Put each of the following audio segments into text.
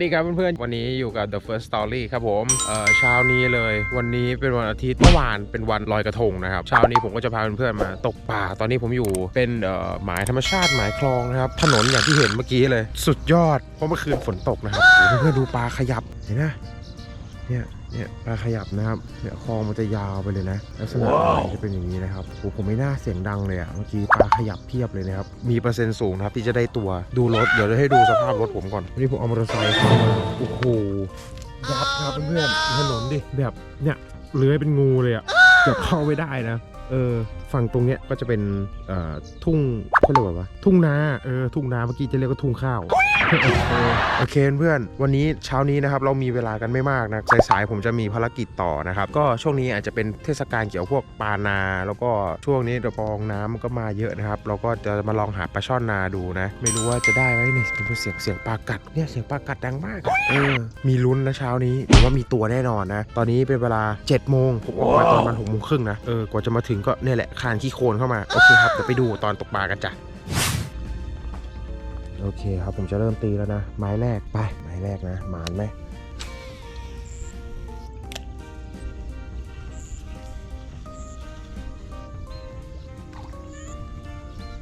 สวัสดีครับเพื่อนๆ วันนี้อยู่กับ The First Story ครับผม เอ่อเช้านี้เลย วันนี้เป็นวันอาทิตย์เมื่อวานเป็นวันลอยกระทงนะครับ เช้านี้ผมก็จะพาเพื่อนๆมาตกปลา ตอนนี้ผมอยู่เป็นเอ่อหมายธรรมชาติหมายคลองนะครับ ถนนอย่างที่เห็นเมื่อกี้เลย สุดยอด เพราะเมื่อคืนฝนตกนะครับโอ้โหเพื่อนๆดูปลาขยับ เห็นไหมเนี่ย เนี่ยปลาขยับนะครับ เนี่ยคลองมันจะยาวไปเลยนะ ลักษณะมันจะเป็นอย่างนี้นะครับโอ้ผมไม่น่าเสียงดังเลยอะเมื่อกี้ปลา ยับเพียบเลยนะครับ มีเปอร์เซ็นต์สูงนะครับที่จะได้ตัวดูรถ เดี๋ยวจะให้ดูสภาพรถผมก่อนวันนี้ผมเอามอเตอร์ไซค์เข้ามาโอ้โหยับครับเพื่อนๆถนนดิแบบเนี่ยเลื้อยเป็นงูเลยอะเกือบเข้าไม่ได้นะเออฝั่งตรงเนี้ยก็จะเป็นเอ่อทุ่งเขาเรียกว่าทุ่งนาเออทุ่งนาเมื่อกี้จะเรียกว่าทุ่งข้าว โอเคเพื่อนๆวันนี้เช้านี้นะครับเรามีเวลากันไม่มากนะสายๆผมจะมีภารกิจต่อนะครับ ก็ช่วงนี้อาจจะเป็นเทศกาลเกี่ยวพวกปลานา แล้วก็ช่วงนี้ระปองน้ำมันก็มาเยอะนะครับ เราก็จะมาลองหาปลาช่อนนาดูนะ ไม่รู้ว่าจะได้ไหมนี่ดูเสียงเสียงปลากัดเนี่ยเสียงปลากัดดังมากอะเออมีลุ้นนะเช้านี้หรือว่ามีตัวแน่นอนนะ ตอนนี้เป็นเวลา7จ็ดโมงผมออกมาตอนประมาณหกโมงครึ่งนะเออกว่าจะมาถึงก็เนี่ยแหละคานขี้โคลนเข้ามาโอเคครับเดี๋ยวไปดูตอนตกปลากันจ้ะ โอเคครับผมจะเริ่มตีแล้วนะ ไม้แรกไป ไม้แรกนะ หมานไหม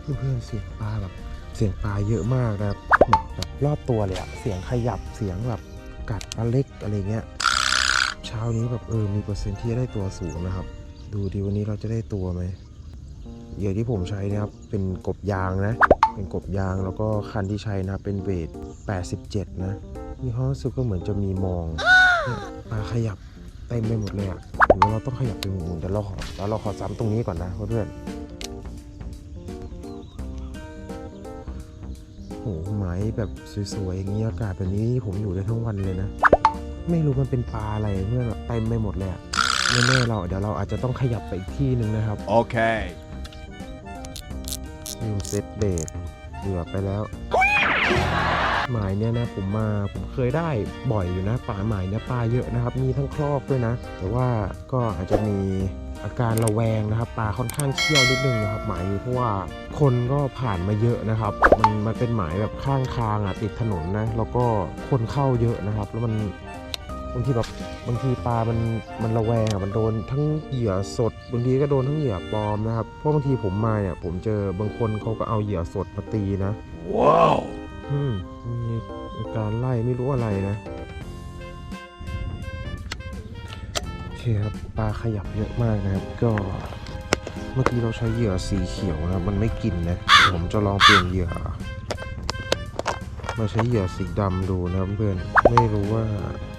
เพื่อนเสียงปลาแบบเสียงปลาเยอะมากนะครับแบบรอบตัวเลยอะเสียงขยับเสียงแบบกัดปลาเล็กอะไรเงี้ยเช้านี้แบบเออมีเปอร์เซ็นต์ที่ได้ตัวสูงนะครับ ดูดีวันนี้เราจะได้ตัวไหมเหยื่อที่ผมใช้นะครับเป็นกบยางนะ เป็นกบยางแล้วก็คันที่ใช้นะเป็นเวท 87 นะมีความรู้สึกก็เหมือนจะมีมองปลาขยับเต็มไปหมดเลยอะหรือว่าเราต้องขยับไปมุมนู้นเดี๋ยวเราขอแล้วเราขอซ้ำตรงนี้ก่อนนะเพื่อนโอ้โหหมายแบบสวยๆอย่างนี้อากาศแบบนี้ผมอยู่ได้ทั้งวันเลยนะ ไม่รู้มันเป็นปลาอะไรเพื่อนเต็มไปหมดเลยอะไม่แน่เราเดี๋ยวเราอาจจะต้องขยับไปอีกที่หนึ่งนะครับ Okay. นิวเซตเบรกเหลือไปแล้ว หมายเนี่ยนะผมมาผมเคยได้บ่อยอยู่นะป่าหมายเนี่ยปลาเยอะนะครับ มีทั้งครอกด้วยนะ แต่ว่าก็อาจจะมีอาการระแวงนะครับปลาค่อนข้างเชี่ยวนิดนึงนะครับหมายนี้เพราะว่าคนก็ผ่านมาเยอะนะครับ มันมันเป็นหมายแบบข้างทางอะติดถนนนะแล้วก็คนเข้าเยอะนะครับ แล้วมันางทีแบบบางทีปลามันมันระแวงอะมันโดนทั้งเหยื่อสดบางทีก็โดนทั้งเหยื่อปลอมนะครับเพราะบางทีผมมาเนี่ยผมเจอบางคนเขาก็เอาเหยื่อสดมาตีนะ Wow. อืมมีอาการไล่ไม่รู้อะไรนะโอเคครับปลาขยับเยอะมากนะครับ ก็เมื่อกี้เราใช้เหยื่อสีเขียวนะครับมันไม่กินนะผมจะลองเปลี่ยนเหยื่อ มาใช้เหยื่อสีดำดูนะครับเพื่อนไม่รู้ว่า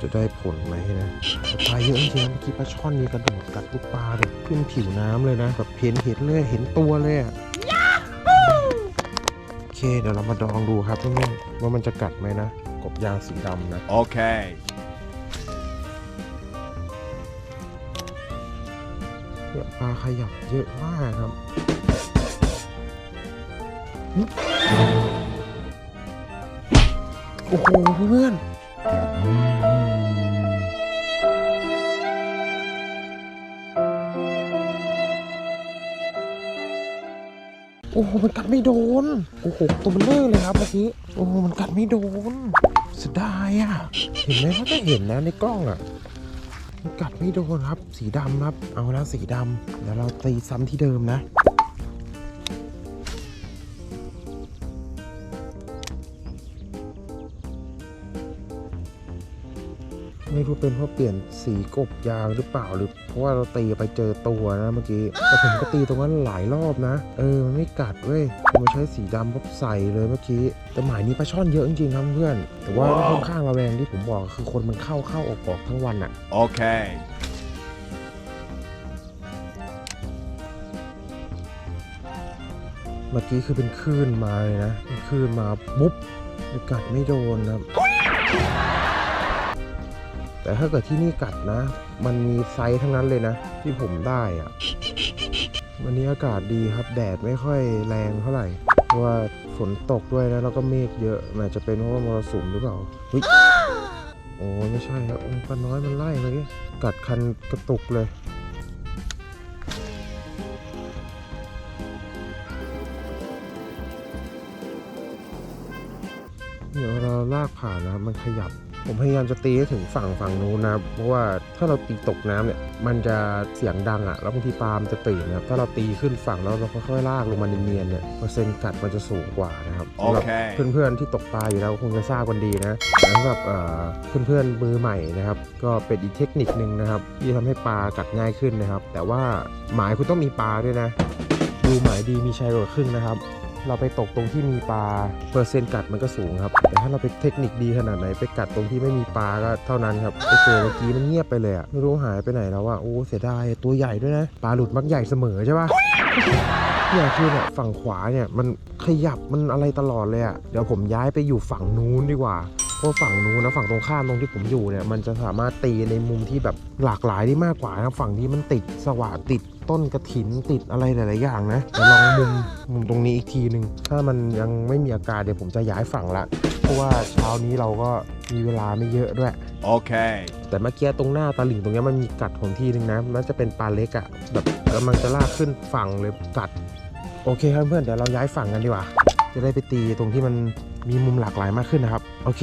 จะได้ผลไหมนะแต่ปลาเยอะจริงๆนะเมื่อกี้ปลาช่อนมีกระโดดกัดลูกปลาแบบขึ้นผิวน้ำเลยนะแบบเห็นเห็นเลยเห็นตัวเลยอะโอเคเดี๋ยวเรามาดองดูครับเพื่อนๆว่ามันจะกัดไหมนะกบยางสีดำนะ Okay. เนี่ยปลาขยับเยอะมากครับ โอ้โหเพื่อนโอ้โหมันกัดไม่โดน โอ้โหตัวมันเลื่อเลยครับเมื่อกี้ โอ้โหมันกัดไม่โดนเสียดายอะ เห็นไหมว่าจะเห็นนะในกล้องอะ มันกัดไม่โดนครับ สีดำครับ เอาแล้วสีดำเดี๋ยวเราตีซ้ำที่เดิมนะ ไม่รู้เป็นเพราะเปลี่ยนสีกบยางหรือเปล่าหรือ เพราะว่าเราตีไปเจอตัวนะเมื่อกี้แต่ผมก็ตีตรงนั้นหลายรอบนะ เออมันไม่กัดเว้ยผมใช้สีดำปุ๊บใส่เลยเมื่อกี้แต่หมายนี้ปลาช่อนเยอะจริงๆครับเพื่อน แต่ว่าค่อนข้างระแวงที่ผมบอกคือคนมันเข้าเข้าออกออกทั้งวันอะ Okay. เมื่อกี้คือเป็นคลื่นมาเลยนะเป็นคลื่นมาปุ๊บกัดไม่โดนนะครับ แต่ถ้าเกิดที่นี่กัดนะ มันมีไซส์ทั้งนั้นเลยนะ ที่ผมได้อะวันนี้อากาศดีครับแดดไม่ค่อยแรงเท่าไหร่เพราะว่าฝนตกด้วยนะแล้วก็เมฆเยอะอาจจะเป็นเพราะว่ามรสุมหรือเปล่าโอ้ไม่ใช่ครับองค์ปลาน้อยมันไล่เลยกัดคันกระตุกเลยเดี๋ยวเราลากผ่านนะครับมันขยับ ผมพยายามจะตีให้ถึงฝั่งฝั่งนู้นนะครับเพราะว่าถ้าเราตีตกน้ำเนี่ยมันจะเสียงดังอะ่ะแล้วบางทีปลามันจะตื่นนะครับถ้าเราตีขึ้นฝั่งแล้วเราค่อยๆลากลงมาเนียนๆเนี่ยเปอร์เซ็นต์กัดมันจะสูงกว่านะครับสำหรับ Okay. เพื่อนๆที่ตกปลาอยู่แล้วคงจะทราบกันดีนะแต่สำหรับเอ่อเพื่อนๆมือใหม่นะครับก็เป็นอีกเทคนิคนึงนะครับที่ทำให้ปลากัดง่ายขึ้นนะครับ แต่ว่าหมายคุณต้องมีปลาด้วยนะดูหมายดีมีชัยกว่าครึ่งนะครับ เราไปตกตรงที่มีปลาเปอร์เซ็นต์กัดมันก็สูงครับ แต่ถ้าเราไปเทคนิคดีขนาดไหนไปกัดตรงที่ไม่มีปลาก็เท่านั้นครับไปเจอเมื่อกี้มันเงียบไปเลยอะไม่รู้หายไปไหนแล้วอะโอ้เสียดายตัวใหญ่ด้วยนะปลาหลุดมักใหญ่เสมอใช่ปะเนี่ยคือเนี่ยฝั่งขวาเนี่ยมันขยับมันอะไรตลอดเลยอะ่ะเดี๋ยวผมย้ายไปอยู่ฝั่งนู้นดีกว่าเพราะฝั่งนู้นนะฝั่งตรงข้ามตรงที่ผมอยู่เนี่ยมันจะสามารถตีในมุมที่แบบหลากหลายได้มากกว่านะฝั่งนี้มันติดสว่านติด ต้นกระถินติดอะไรหลายๆอย่างนะเดี๋ยวลองมุมมุมตรงนี้อีกทีหนึ่งถ้ามันยังไม่มีอาการเดี๋ยวผมจะย้ายฝั่งละ เพราะว่าเช้านี้เราก็มีเวลาไม่เยอะด้วย Okay. แต่เมื่อกี้ตรงหน้าตาหลิ่งตรงเนี้ยมันมีกัดของที่หนึ่งนะมันจะเป็นปลาเล็กอะ่ะแบบกำลังจะลากขึ้นฝั่งเลยกัด โอเคครับเพื่อนเดี๋ยวเราย้ายฝั่งกันดีกว่า จะได้ไปตีตรงที่มันมีมุมหลากหลายมากขึ้นนะครับ โอเค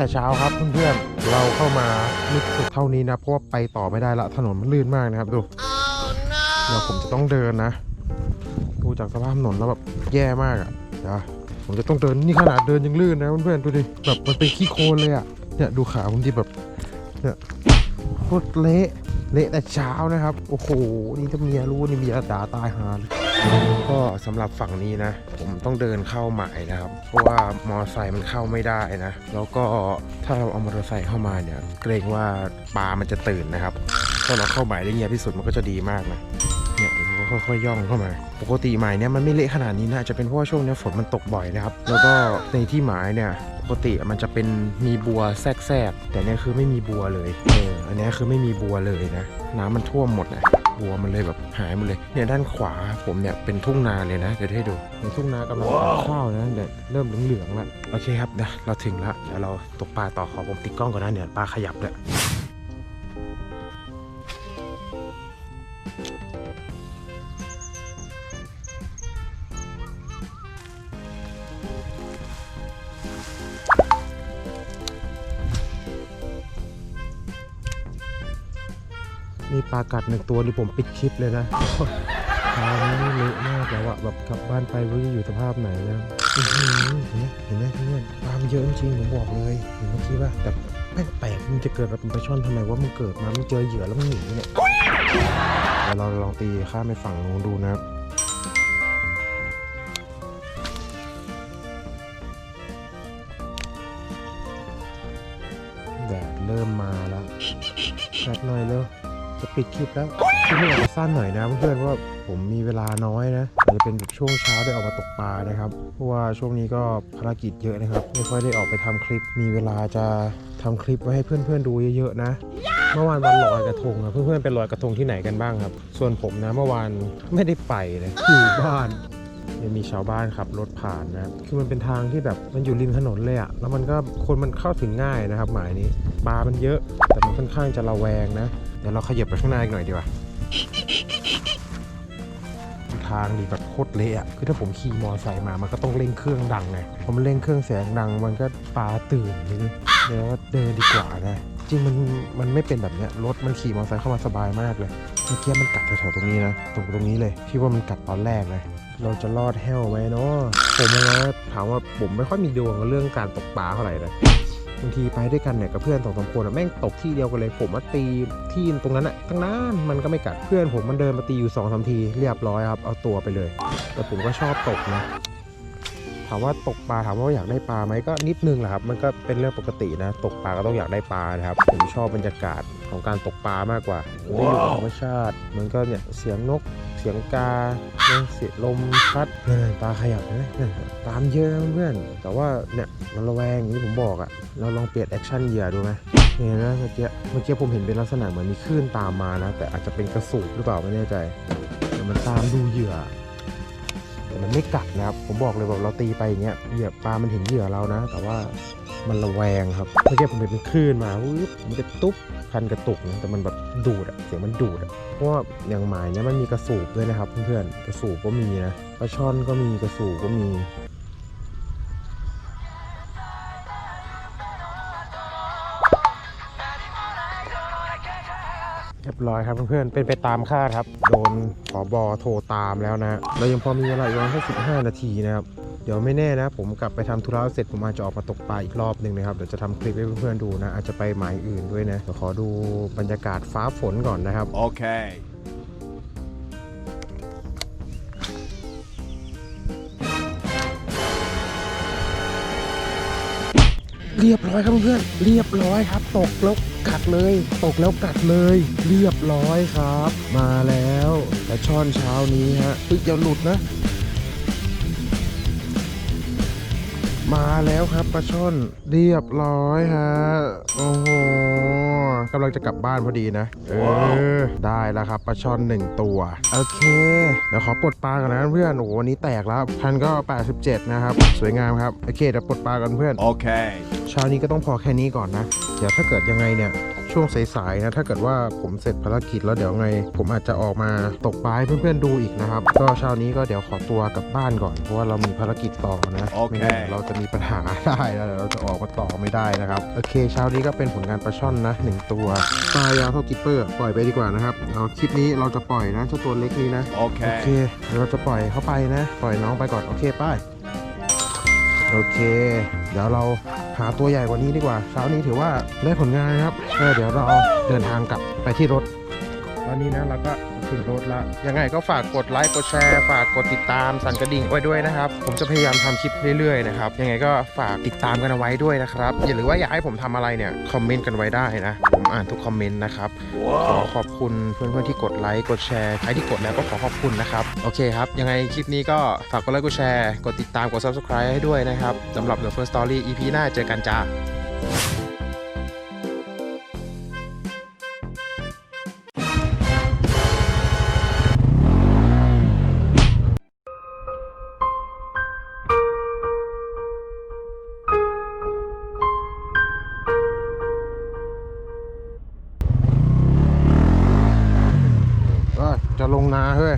แต่เช้าครับเพื่อนๆเราเข้ามาลึกสุดเท่านี้นะเพราะว่าไปต่อไม่ได้ละถนนมันลื่นมากนะครับดูเดี๋ยวผมจะต้องเดินนะ ดูจากสภาพถนนแล้วแบบแย่มากอะ่ะเดี๋ยวผมจะต้องเดินนี่ขนาดเดินยังลื่นนะเพื่อนๆดูดิแบบมันเป็นขี้โคลนเลยอะ่ะเนี่ยดูขาผมที่แบบเนี่ยโคตรเละเละแต่เช้านะครับ โอ้โหนี่ถ้าเมียรู้นี่เมียด่าตายหาเลย ก็สำหรับฝั่งนี้นะ ผมต้องเดินเข้าหมายนะครับ เพราะว่ามอไซค์มันเข้าไม่ได้นะ แล้วก็ถ้าเราเอามอเตอร์ไซค์เข้ามาเนี่ย เกรงว่าปลามันจะตื่นนะครับถ้าเราเข้าหมายได้เงียบที่สุดมันก็จะดีมากนะเนี่ยเราก็ค่อยๆย่องเข้ามา ปกติหมายเนี่ยมันไม่เละขนาดนี้นะจะเป็นเพราะช่วงนี้ฝนมันตกบ่อยนะครับ แล้วก็ในที่หมายเนี่ยปกติมันจะเป็นมีบัวแทรกแต่เนี่ยคือไม่มีบัวเลยเอออันนี้คือไม่มีบัวเลยนะ น้ำมันท่วมหมดนะ บัวมันเลยแบบหายหมดเลยเนี่ยด้านขวาผมเนี่ยเป็นทุ่งนาเลยนะเดี๋ยวให้ดูในทุ่งนากำลังปลูกข้าวนะเดี๋ยวเริ่มเหลืองๆแล้วโอเคครับเดี๋ยวเราถึงแล้วเดี๋ยวเราตกปลาต่อขอผมติดกล้องก่อนนะเนี่ยปลาขยับเลย มีปลากัดหนึ่งตัวนี่ผมปิดคลิปเลยนะทางนี้เละมากแล้วอะแบบกลับบ้านไปไม่รู้จะอยู่สภาพไหนนะเห็นไหมเห็นไหมเพื่อนปลามันเยอะจริงผมบอกเลยเห็นเมื่อกี้ป่ะแต่แม่แปลกมันจะเกิดมาเป็นปลาช่อนทำไมว่ามันเกิดมามันเจอเหยื่อแล้วมันหนีเนี่ยเราลองตีข้ามไปฝั่งนู้นดูนะครับแดดเริ่มมาแล้วแป๊บหน่อยเร็ว จะปิดคลิปแล้วคลิปนี้อาจจะสั้นหน่อยนะเพื่อนๆเพราะว่าผมมีเวลาน้อยนะอาจจะเป็นช่วงเช้าได้ออกมาตกปลานะครับเพราะว่าช่วงนี้ก็ภารกิจเยอะนะครับ ไม่ค่อยได้ออกไปทำคลิป มีเวลาจะทำคลิปไว้ให้เพื่อนๆดูเยอะๆนะเมื่อวานวันลอยกระทงครับเพื่อนๆเป็นลอยกระทงที่ไหนกันบ้างครับ ส่วนผมนะเมื่อวานไม่ได้ไปเลยอยู่บ้านยังมีชาวบ้านขับรถผ่านนะครับ คือมันเป็นทางที่แบบมันอยู่ริมถนนเลยอะแล้วมันก็คนมันเข้าถึงง่ายนะครับ หมายนี้ปลามันเยอะ แต่มันค่อนข้างจะระแวงนะ เดี๋ยวเราขยับไปข้างหน้าอีกหน่อยดีกว่าทางดีแบบโคตรเละอะคือถ้าผมขี่มอไซค์มา มันก็ต้องเร่งเครื่องดังไงพอมันเร่งเครื่องเสียงดัง มันก็ปลาตื่นเลยเดี๋ยวเดินดีกว่านะ จริงมันมันไม่เป็นแบบเนี้ย รถมันขี่มอไซค์เข้ามาสบายมากเลย เมื่อกี้มันกัดแถวๆตรงนี้นะ ตรงตรงนี้เลยที่ว่ามันกัดตอนแรกเลย เราจะรอดแห้วไหมเนาะผมนะถามว่าผมไม่ค่อยมีดวงเรื่องการตกปลาเท่าไหร่นะ บางทีไปด้วยกันเนี่ยกับเพื่อนสองสามคนอะแม่งตกที่เดียวกันเลย ผมมาตีที่ตรงนั้นอะตั้งนานมันก็ไม่กัดเพื่อนผมมันเดินมาตีอยู่สองสามทีเรียบร้อยครับเอาตัวไปเลย แต่ผมก็ชอบตกนะถามว่าตกปลาถามว่าอยากได้ปลาไหมก็นิดนึงแหละครับ มันก็เป็นเรื่องปกตินะ ตกปลาก็ต้องอยากได้ปลานะครับ ผมชอบบรรยากาศของการตกปลามากกว่าได้อยู่ธรรมชาติ มันก็เนี่ยเสียงนก เสียงกาเนี่ยเสียงลมพัดเนี่ยปลาขยับเนไหมเนี่ยปลามเยอะเพื่อนแต่ว่าเนี่ยมันระแวงอย่างที่ผมบอกอะเราลองเปลี่ยนแอคชั่นเหยื่อดูไหมเนี่ยนะเมื่อกี้เมื่อกี้ผมเห็นเป็นลักษณะเหมือนมีคลื่นตามมานะ แต่อาจจะเป็นกระสูบหรือเปล่าไม่แน่ใจแต่มันตามดูเหยื่อแต่มันไม่กัดนะครับผมบอกเลยแบบเราตีไปอย่างเงี้ยเหยื่อปลามันเห็นเหยื่อเรานะ แต่ว่า มันระแวงครับเมื่อกี้ผมเห็นเป็นคลื่นมาวุ๊บมันจะตุ๊บพันกระตุกนะแต่มันแบบดูดอะเสียงมันดูดอะเพราะว่าอย่างหมายเนี้ยมันมีกระสูบด้วยนะครับเพื่อนๆกระสูบก็มีนะปลาช่อนก็มีกระสูบก็มีเรียบร้อยครับเพื่อนๆ เป็นไปตามคาดครับ โดนผอบอโทรตามแล้วนะ เรายังพอมีเวลาอีกประมาณแค่15นาทีนะครับ ดี๋ยวไม่แน่นะ ผมกลับไปทำธุระเสร็จผมอาจจะออกมาตกปลาอีกรอบหนึ่งนะครับเดี๋ยวจะทำคลิปให้เพื่อนๆดูนะ อาจจะไปหมายอื่นด้วยนะเดี๋ยวขอดูบรรยากาศฟ้าฝนก่อนนะครับ Okay. เรียบร้อยครับเพื่อนๆเรียบร้อยครับ ตกแล้วกัดเลย ตกแล้วกัดเลย เรียบร้อยครับ มาแล้วแต่ช่อนเช้านี้ฮะตึกอย่าหลุดนะ มาแล้วครับปลาช่อนเรียบร้อยฮะโอ้โหกำลังจะกลับบ้านพอดีนะ เออ ได้แล้วครับปลาช่อนหนึ่งตัว โอเค เดี๋ยวขอปลดปลากันนะเพื่อนโอ้โหวันนี้แตกแล้วพันก็ 87 นะครับ สวยงามครับ โอเคเดี๋ยวปลดปลากันเพื่อน Okay. เช้านี้ก็ต้องพอแค่นี้ก่อนนะ เดี๋ยวถ้าเกิดยังไงเนี่ย ช่วงสายๆนะ ถ้าเกิดว่าผมเสร็จภารกิจแล้วเดี๋ยวไง ผมอาจจะออกมาตกปลาให้เพื่อนๆดูอีกนะครับ ก็เช้านี้ก็เดี๋ยวขอตัวกลับบ้านก่อน เพราะว่าเรามีภารกิจต่อนะโอเคไม่งั้นเราจะมีปัญหาได้แล้วเดี๋ยวเราจะออกมาต่อไม่ได้นะครับ โอเค เช้านี้ก็เป็นผลงานปลาช่อนนะหนึ่งตัวปลายาวเท่ากิปเปอร์ปล่อยไปดีกว่านะครับเอาคลิปนี้เราจะปล่อยนะเจ้าตัวเล็กนี้นะ โอเค Okay. เดี๋ยวเราจะปล่อยเข้าไปนะ ปล่อยน้องไปก่อน โอเคไป้ายโอเค เดี๋ยวเรา หาตัวใหญ่กว่านี้ดีกว่า เช้านี้ถือว่าได้ผลงานนะครับเออเดี๋ยวเราเดินทางกลับไปที่รถ ตอนนี้นะเราก็ถึงรถละยังไงก็ฝากกดไลค์กดแชร์ฝากกดติดตามสั่นกระดิ่งไว้ด้วยนะครับ ผมจะพยายามทำคลิปเรื่อยๆนะครับยังไงก็ฝากติดตามกันเอาไว้ด้วยนะครับอย่าหรือว่าอยากให้ผมทำอะไรเนี่ยคอมเมนต์กันไว้ได้นะ อ่านทุกคอมเมนต์นะครับ ขอขอบคุณเพื่อนๆที่กดไลค์กดแชร์ใครที่กดแล้วก็ขอขอบคุณนะครับ โอเคครับ ยังไงคลิปนี้ก็ฝากกดไลค์กดแชร์ กดติดตามกด subscribe ให้ด้วยนะครับสำหรับ The First Story EP หน้าเจอกันจ้า จะลงนาเฮ้ย